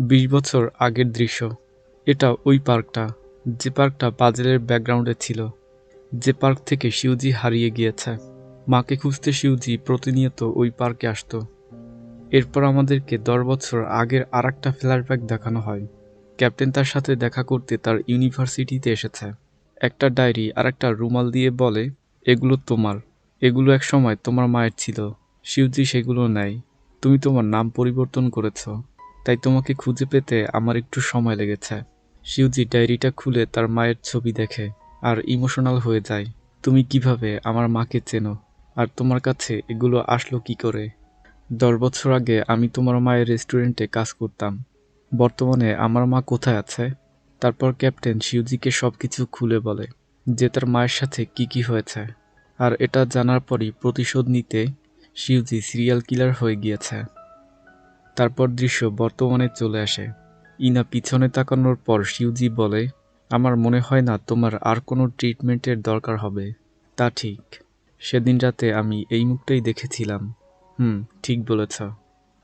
বিশ বছর আগের দৃশ্য। এটা ওই পার্কটা, যে পার্কটা পাজেলের ব্যাকগ্রাউন্ডে ছিল। যে পার্ক থেকে শিউজি হারিয়ে গিয়েছে। মাকে খুঁজতে শিউজি প্রতিনিয়ত ওই পার্কে আসতো। এরপর আমাদেরকে দশ বছর আগের আর একটা ফ্ল্যাশব্যাক দেখানো হয়। ক্যাপ্টেন তার সাথে দেখা করতে তার ইউনিভার্সিটিতে এসেছে। একটা ডায়েরি আর একটা রুমাল দিয়ে বলে, এগুলো তোমার। এগুলো এক সময় তোমার মায়ের ছিল। শিউজি সেগুলো নেয়। তুমি তোমার নাম পরিবর্তন করেছ। তাই তোমাকে খুঁজে পেতে আমার একটু সময় লেগেছে। শিউজি ডায়েরিটা খুলে তার মায়ের ছবি দেখে আর ইমোশনাল হয়ে যায়। তুমি কীভাবে আমার মাকে চেনো? আর তোমার কাছে এগুলো আসলো কি করে? দশ বছর আগে আমি তোমার মায়ের রেস্টুরেন্টে কাজ করতাম। বর্তমানে আমার মা কোথায় আছে? তারপর ক্যাপ্টেন শিউজিকে সব কিছু খুলে বলে যে তার মায়ের সাথে কি কি হয়েছে। আর এটা জানার পরই প্রতিশোধ নিতে শিউজি সিরিয়াল কিলার হয়ে গিয়েছে। তারপর দৃশ্য বর্তমানে চলে আসে। ইনা পিছনে তাকানোর পর শিউজি বলে, আমার মনে হয় না তোমার আর কোনো ট্রিটমেন্টের দরকার হবে। তা ঠিক। সেদিন রাতে আমি এই মুখটাই দেখেছিলাম। হুম, ঠিক বলেছ।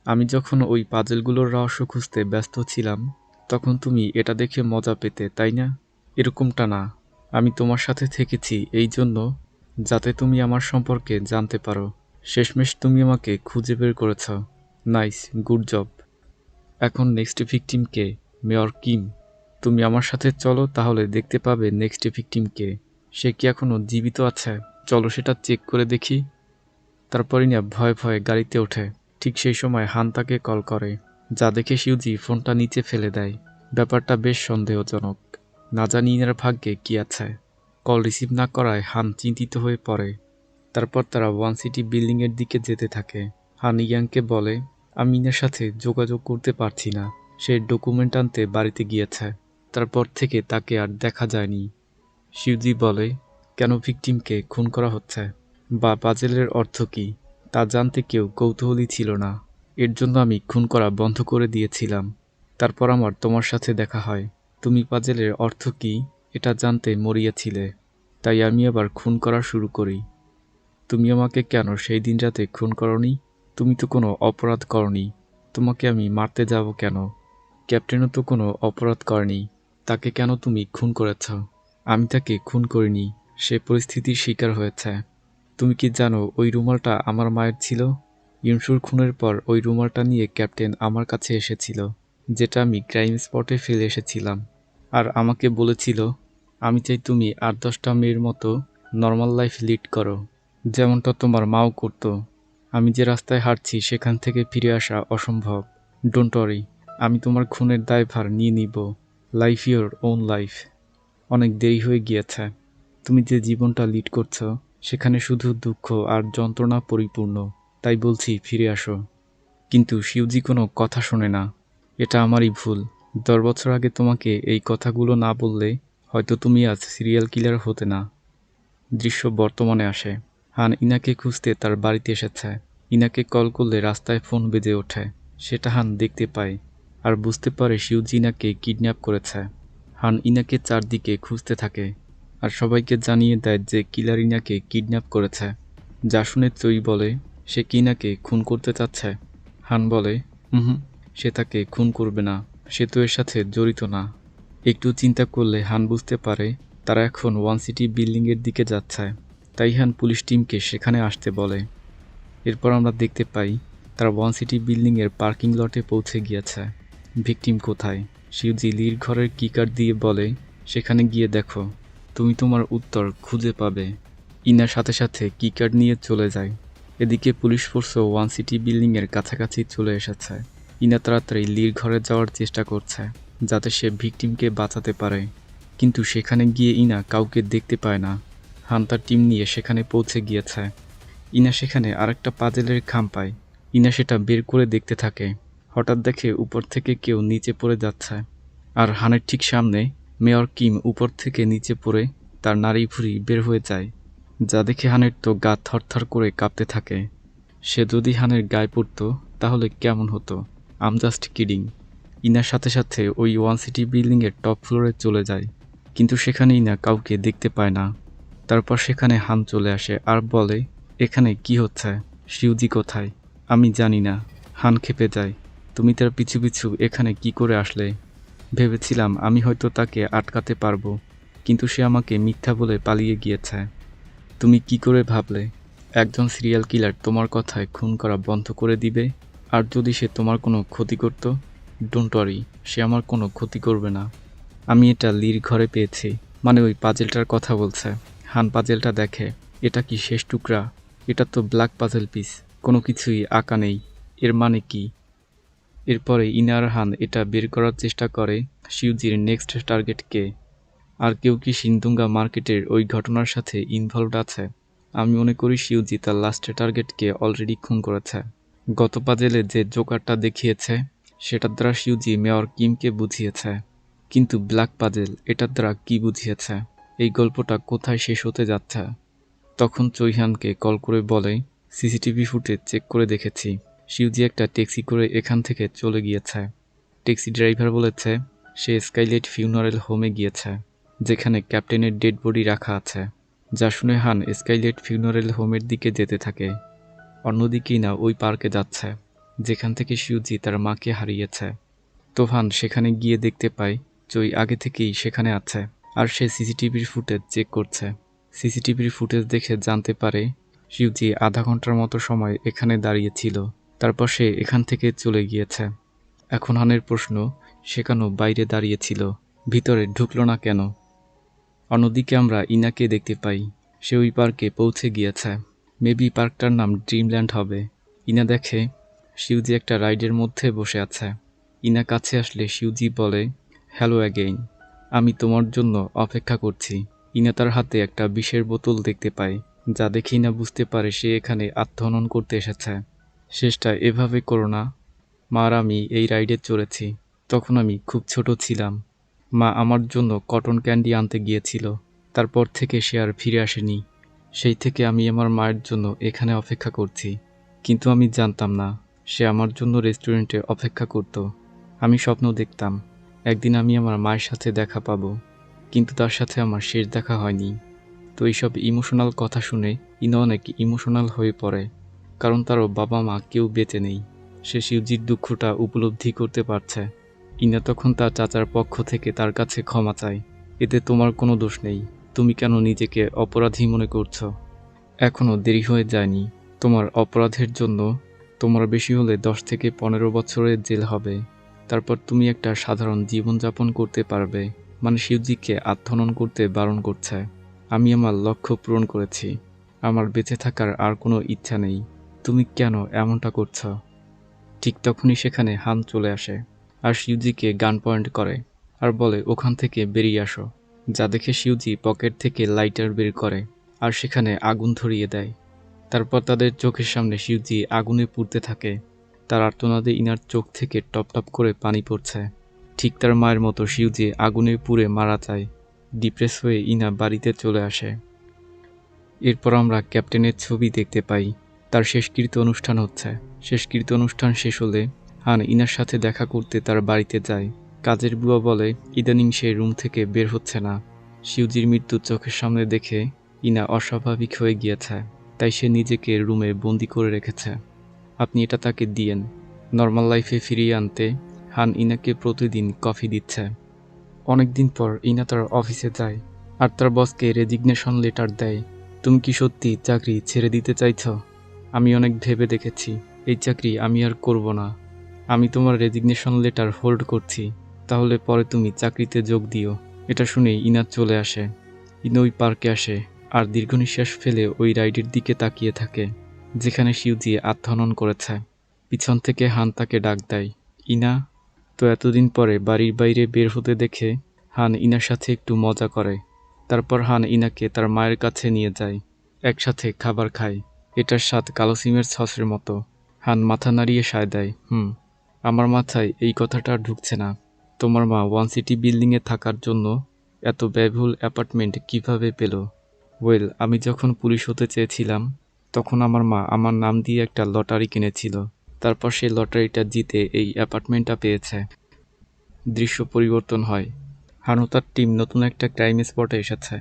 আমি যখন ওই পাজেলগুলোর রহস্য খুঁজতে ব্যস্ত ছিলাম, তখন তুমি এটা দেখে মজা পেতে, তাই না? এরকমটা না। আমি তোমার সাথে থেকেছি এই জন্য, যাতে তুমি আমার সম্পর্কে জানতে পারো। শেষমেশ তুমি আমাকে খুঁজে বের করেছ। Nice, good job. এখন নেক্সট ভিকটিম কে? Mayor Kim. তুমি আমার সাথে চলো, তাহলে দেখতে পাবে নেক্সট ভিকটিম কে। সে কি এখনও জীবিত আছে? চলো সেটা চেক করে দেখি। তারপরই না ভয়ে ভয়ে গাড়িতে ওঠে। ঠিক সেই সময় হান তাকে কল করে। যা দেখে শিউজি ফোনটা নিচে ফেলে দেয়। ব্যাপারটা বেশ সন্দেহজনক। না জানি ইনার ভাগ্যে কি আছে। কল রিসিভ না করায় হান চিন্তিত হয়ে পড়ে। তারপর তারা ওয়ান সিটি বিল্ডিংয়ের দিকে যেতে থাকে। হান ইয়াংকে বলে আমি ইনার সাথে যোগাযোগ করতে পারছি না। সে ডকুমেন্ট আনতে বাড়িতে গিয়েছে। তারপর থেকে তাকে আর দেখা যায়নি। শিউজি বলে, কেন ভিকটিমকে খুন করা হচ্ছে? বা পাজেলের অর্থ কী? তা জানতে কেউ কৌতূহলী ছিল না। এর জন্য আমি খুন করা বন্ধ করে দিয়েছিলাম। তারপর আমার তোমার সাথে দেখা হয়। তুমি পাজেলের অর্থ কী? এটা জানতে মরিয়াছিলে। তাই আমি আবার খুন করা শুরু করি। তুমি আমাকে কেন সেই দিন রাতে খুন করনি? তুমি তো কোনো অপরাধ করনি। তোমাকে আমি মারতে যাব কেন? ক্যাপ্টেনও তো কোনো অপরাধ করেনি। তাকে কেন তুমি খুন করেছ? আমি তাকে খুন করিনি। সে পরিস্থিতির শিকার হয়েছে। তুমি কি জানো ওই রুমালটা আমার মায়ের ছিল? ইমসুর খুনের পর ওই রুমালটা নিয়ে ক্যাপ্টেন আমার কাছে এসেছিল, যেটা আমি ক্রাইম স্পটে ফেলে এসেছিলাম। আর আমাকে বলেছিল, আমি চাই তুমি আট দশটা মেয়ের মতো নর্মাল লাইফ লিড করো। যেমনটা তোমার মাও করতো। আমি যে রাস্তায় হাঁটছি, সেখান থেকে ফিরে আসা অসম্ভব। ডোন্ট ওয়ারি আমি তোমার খুনের দায়ভার নিয়ে নিব। লাইফ ইয়োর ওন লাইফ অনেক দেরি হয়ে গিয়েছে। তুমি যে জীবনটা লিড করছ, সেখানে শুধু দুঃখ আর যন্ত্রণা পরিপূর্ণ। তাই বলছি, ফিরে আসো। কিন্তু শিউজি কোনো কথা শোনে না। এটা আমারই ভুল। দশ বছর আগে তোমাকে এই কথাগুলো না বললে, হয়তো তুমি আজ সিরিয়াল কিলার হতে না। দৃশ্য বর্তমানে আসে। হান ইনাকে খুঁজতে তার বাড়িতে এসেছে। ইনাকে কল করলে রাস্তায় ফোন বেজে ওঠে। সেটা হান দেখতে পায় আর বুঝতে পারে শিউজি ইনাকে কিডন্যাপ করেছে। হান ইনাকে চারদিকে খুঁজতে থাকে আর সবাইকে জানিয়ে দেয় যে কিলার ইনাকে কিডন্যাপ করেছে। যা শুনে চই বলে, সে কিনাকে খুন করতে চাচ্ছে? হান বলে হুম সে তাকে খুন করবে না। সে তো এর সাথে জড়িত না। একটু চিন্তা করলে হান বুঝতে পারে তারা এখন ওয়ান সিটি বিল্ডিংয়ের দিকে যাচ্ছে। তাই হান পুলিশ টিমকে সেখানে আসতে বলে। এরপর আমরা দেখতে পাই, তারা ওয়ান সিটি বিল্ডিংয়ের পার্কিং লটে পৌঁছে গিয়েছে। ভিকটিম কোথায়? শিবজি লির ঘরের কিকার দিয়ে বলে, সেখানে গিয়ে দেখো, তুমি তোমার উত্তর খুঁজে পাবে। ইনার সাথে সাথে কিকার্ড নিয়ে চলে যায়। এদিকে পুলিশ ফোর্সও ওয়ান সিটি বিল্ডিংয়ের কাছাকাছি চলে এসেছে। ইনা তাড়াতাড়ি লির ঘরে যাওয়ার চেষ্টা করছে, যাতে সে ভিকটিমকে বাঁচাতে পারে। কিন্তু সেখানে গিয়ে ইনা কাউকে দেখতে পায় না। হান্তার টিম নিয়ে সেখানে পৌঁছে গিয়েছে। ইনা সেখানে আরেকটা পাজেলের খাম পায়। ইনা সেটা বের করে দেখতে থাকে। হঠাৎ দেখে উপর থেকে কেউ নিচে পড়ে যাচ্ছে। আর হানের ঠিক সামনে মেয়র কিম উপর থেকে নিচে পড়ে তার নারী ভুঁড়ি বের হয়ে যায়। যা দেখে হানের তো গা থরথর করে কাঁপতে থাকে। সে যদি হানের গায়ে পড়তো, তাহলে কেমন হতো? আম জাস্ট কিডিং। ইনার সাথে সাথে ওই ওয়ান সিটি বিল্ডিংয়ের টপ ফ্লোরে চলে যায়। কিন্তু সেখানে ইনা কাউকে দেখতে পায় না। তারপর সেখানে হান চলে আসে আর বলে এখানে কি হচ্ছে? শিউজি কোথায়? আমি জানি না। হান খেপে যায়। তুমি তার পিছু পিছু এখানে কি করে আসলে? ভেবেছিলাম আমি হয়তো তাকে আটকাতে পারব, কিন্তু সে আমাকে মিথ্যা বলে পালিয়ে গিয়েছে। তুমি কি করে ভাবলে? একজন সিরিয়াল কিলার তোমার কথায় খুন করা বন্ধ করে দিবে? আর যদি সে তোমার কোনো ক্ষতি করত? ডোন্ট ওয়ারি, সে আমার কোনো ক্ষতি করবে না। আমি এটা লির ঘরে পেয়েছি মানে ওই পাজেলটার কথা বলছে। হান পাজেলটা দেখে, এটা কি শেষ টুকরা? এটা তো ব্ল্যাক পাজেল পিস কোনো কিছুই আঁকা নেই। এর মানে কি? এরপরে ইনার হান এটা বের করার চেষ্টা করে, শিউজির নেক্সট টার্গেটকে আর কেউ কি সিন্দুঙ্গা মার্কেটের ওই ঘটনার সাথে ইনভলভড আছে? আমি মনে করি শিউজি তার লাস্ট টার্গেটকে অলরেডি খুন করেছে। গত পাজেলে যে জোকারটা দেখিয়েছে সেটার দ্বারা শিউজি মেয়র কিমকে বুঝিয়েছে। কিন্তু ব্ল্যাক পাজেল এটার দ্বারা কি বুঝিয়েছে? এই গল্পটা কোথায় শেষ হতে যাচ্ছে? তখন চৈহানকে কল করে বলে, সিসিটিভি ফুটেজ চেক করে দেখেছি। শিউজি একটা ট্যাক্সি করে এখান থেকে চলে গিয়েছে। ট্যাক্সি ড্রাইভার বলেছে, সে স্কাইলেট ফিউনারেল হোমে গিয়েছে, যেখানে ক্যাপ্টেনের ডেড বডি রাখা আছে। যা শুনে হান স্কাইলেট ফিউনারেল হোমের দিকে যেতে থাকে। অন্যদিকেই না, ওই পার্কে যাচ্ছে, যেখান থেকে শিউজি তার মাকে হারিয়েছে। তোফান সেখানে গিয়ে দেখতে পায় চই আগে থেকেই সেখানে আছে, আর সে সিসিটিভির ফুটেজ চেক করছে। সিসিটিভির ফুটেজ দেখে জানতে পারে শিউজি আধা ঘণ্টার মতো সময় এখানে দাঁড়িয়েছিল তারপর সে এখান থেকে চলে গিয়েছে। এখন হানের প্রশ্ন সে কেন বাইরে দাঁড়িয়েছিল ভিতরে ঢুকলো না কেন? অন্যদিকে আমরা ইনাকে দেখতে পাই। সে ওই পার্কে পৌঁছে গিয়েছে। মেবি পার্কটার নাম ড্রিমল্যান্ড হবে। ইনা দেখে শিউজি একটা রাইডের মধ্যে বসে আছে। ইনা কাছে আসলে শিউজি বলে হ্যালো অ্যাগেইন আমি তোমার জন্য অপেক্ষা করছি। ইনা তার হাতে একটা বিষের বোতল দেখতে পায় যা দেখে ইনা বুঝতে পারে সে এখানে আত্মহনন করতে এসেছে। শেষটা এভাবে করো না। মার, আমি এই রাইডে চড়েছি। তখন আমি খুব ছোট ছিলাম। মা আমার জন্য কটন ক্যান্ডি আনতে গিয়েছিল। তারপর থেকে সে আর ফিরে আসেনি। সেই থেকে আমি আমার মায়ের জন্য এখানে অপেক্ষা করছি। কিন্তু আমি জানতাম না, সে আমার জন্য রেস্টুরেন্টে অপেক্ষা করত। আমি স্বপ্ন দেখতাম, একদিন আমি আমার মায়ের সাথে দেখা পাবো। কিন্তু তার সাথে আমার শেষ দেখা হয়নি। তো এইসব ইমোশনাল কথা শুনে ইনো অনেক ইমোশনাল হয়ে পড়ে, কারণ তারও বাবা মা কেউ বেঁচে নেই। সে শিবজির দুঃখটা উপলব্ধি করতে পারছে। ইনা তখন তার চাচার পক্ষ থেকে তার কাছে ক্ষমা চায়। এতে তোমার কোনো দোষ নেই। তুমি কেন নিজেকে অপরাধী মনে করছ? এখনও দেরি হয়ে যায়নি। তোমার অপরাধের জন্য তোমার বেশি হলে দশ থেকে পনেরো বছরের জেল হবে। তারপর তুমি একটা সাধারণ জীবনযাপন করতে পারবে। মানে শিবজিকে আত্মহনন করতে বারণ করছে। আমি আমার লক্ষ্য পূরণ করেছি। আমার বেঁচে থাকার আর কোনো ইচ্ছা নেই। তুমি কেন এমনটা করছ? ঠিক তখনই সেখানে হান চলে আসে আর শিউজিকে গান পয়েন্ট করে আর বলে, ওখান থেকে বেরিয়ে আসো। যা দেখে শিউজি পকেট থেকে লাইটার বের করে আর সেখানে আগুন ধরিয়ে দেয়। তারপর তাদের চোখের সামনে শিউজি আগুনে পুড়তে থাকে। তার আর্তনাদে ইনার চোখ থেকে টপ টপ করে পানি পড়ছে। ঠিক তার মায়ের মতো শিউজি আগুনে পুড়ে মারা যায় ডিপ্রেস হয়ে ইনা বাড়িতে চলে আসে। এরপর আমরা ক্যাপ্টেনের ছবি দেখতে পাই। তার শেষকৃত অনুষ্ঠান হচ্ছে। শেষকৃত অনুষ্ঠান শেষ হলে হান ইনার সাথে দেখা করতে তার বাড়িতে যায়। কাজের বুয়া বলে, ইদানিং সে রুম থেকে বের হচ্ছে না। শিউজির মৃত্যু চোখের সামনে দেখে ইনা অস্বাভাবিক হয়ে গিয়েছে। তাই সে নিজেকে রুমে বন্দি করে রেখেছে। আপনি এটা তাকে দিয়েন। নর্মাল লাইফে ফিরিয়ে আনতে হান ইনাকে প্রতিদিন কফি দিচ্ছে। অনেকদিন পর ইনা তার অফিসে যায় আর তার বসকে রেজিগনেশন লেটার দেয়। তুমি কি সত্যি চাকরি ছেড়ে দিতে চাইছ? আমি অনেক ভেবে দেখেছি, এই চাকরি আমি আর করব না। আমি তোমার রেজিগনেশন লেটার হোল্ড করছি, তাহলে পরে তুমি চাকরিতে যোগ দিও। এটা শুনেই ইনা চলে আসে। ইনা ওই পার্কে আসে আর দীর্ঘ নিঃশ্বাস ফেলে ওই রাইডের দিকে তাকিয়ে থাকে, যেখানে শিউজি আত্মহনন করেছে। পিছন থেকে হান তাকে ডাক দেয়, ইনা তো এতদিন পরে বাড়ির বাইরে বের হতে দেখে হান ইনার সাথে একটু মজা করে। তারপর হান ইনাকে তার মায়ের কাছে নিয়ে যায়, একসাথে খাবার খায়। এটার স্বাদ কালো সিমের সসের মতো। হান মাথা নাড়িয়ে সায় দেয়, হুম, আমার মাথায় এই কথাটা ঢুকছে না। তোমার মা ওয়ান সিটি বিল্ডিংয়ে থাকার জন্য এত ব্যয়বহুল অ্যাপার্টমেন্ট কীভাবে পেল? ওয়েল, আমি যখন পুলিশ হতে চেয়েছিলাম, তখন আমার মা আমার নাম দিয়ে একটা লটারি কিনেছিল। তারপর সেই লটারিটা জিতে এই অ্যাপার্টমেন্টটা পেয়েছে। দৃশ্য পরিবর্তন হয়। হানু তার টিম নতুন একটা ক্রাইম স্পটে এসেছে।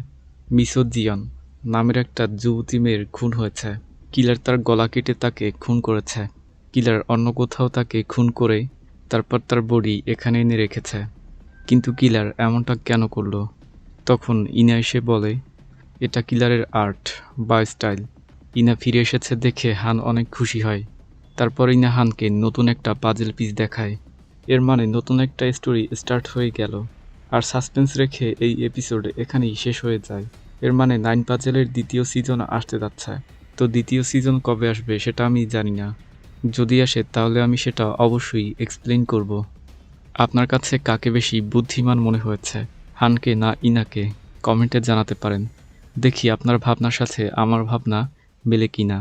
মিসো জিয়ন নামের একটা যুবতী মেয়ের খুন হয়েছে। কিলার তার গলা কেটে তাকে খুন করেছে। কিলার অন্য কোথাও তাকে খুন করে তারপর তার বডি এখানে এনে রেখেছে। কিন্তু কিলার এমনটা কেন করল? তখন ইনা এসে বলে, এটা কিলারের আর্ট বা স্টাইল। ইনা ফিরে এসেছে দেখে হান অনেক খুশি হয়। তারপর ইনা হানকে নতুন একটা পাজেল পিস দেখায়। এর মানে নতুন একটা স্টোরি স্টার্ট হয়ে গেল। আর সাসপেন্স রেখে এই এপিসোড এখানেই শেষ হয়ে যায়। এর মানে নাইন পাজেলের দ্বিতীয় সিজন আসতে যাচ্ছে। তো দ্বিতীয় সিজন কবে আসবে সেটা আমি জানি না। যদি আসে তাহলে আমি সেটা অবশ্যই এক্সপ্লেন করব। আপনার কাছে কাকে বেশি বুদ্ধিমান মনে হয়েছে, হানকে না ইনাকে? কমেন্টে জানাতে পারেন। দেখি আপনার ভাবনার সাথে আমার ভাবনা মেলে কিনা।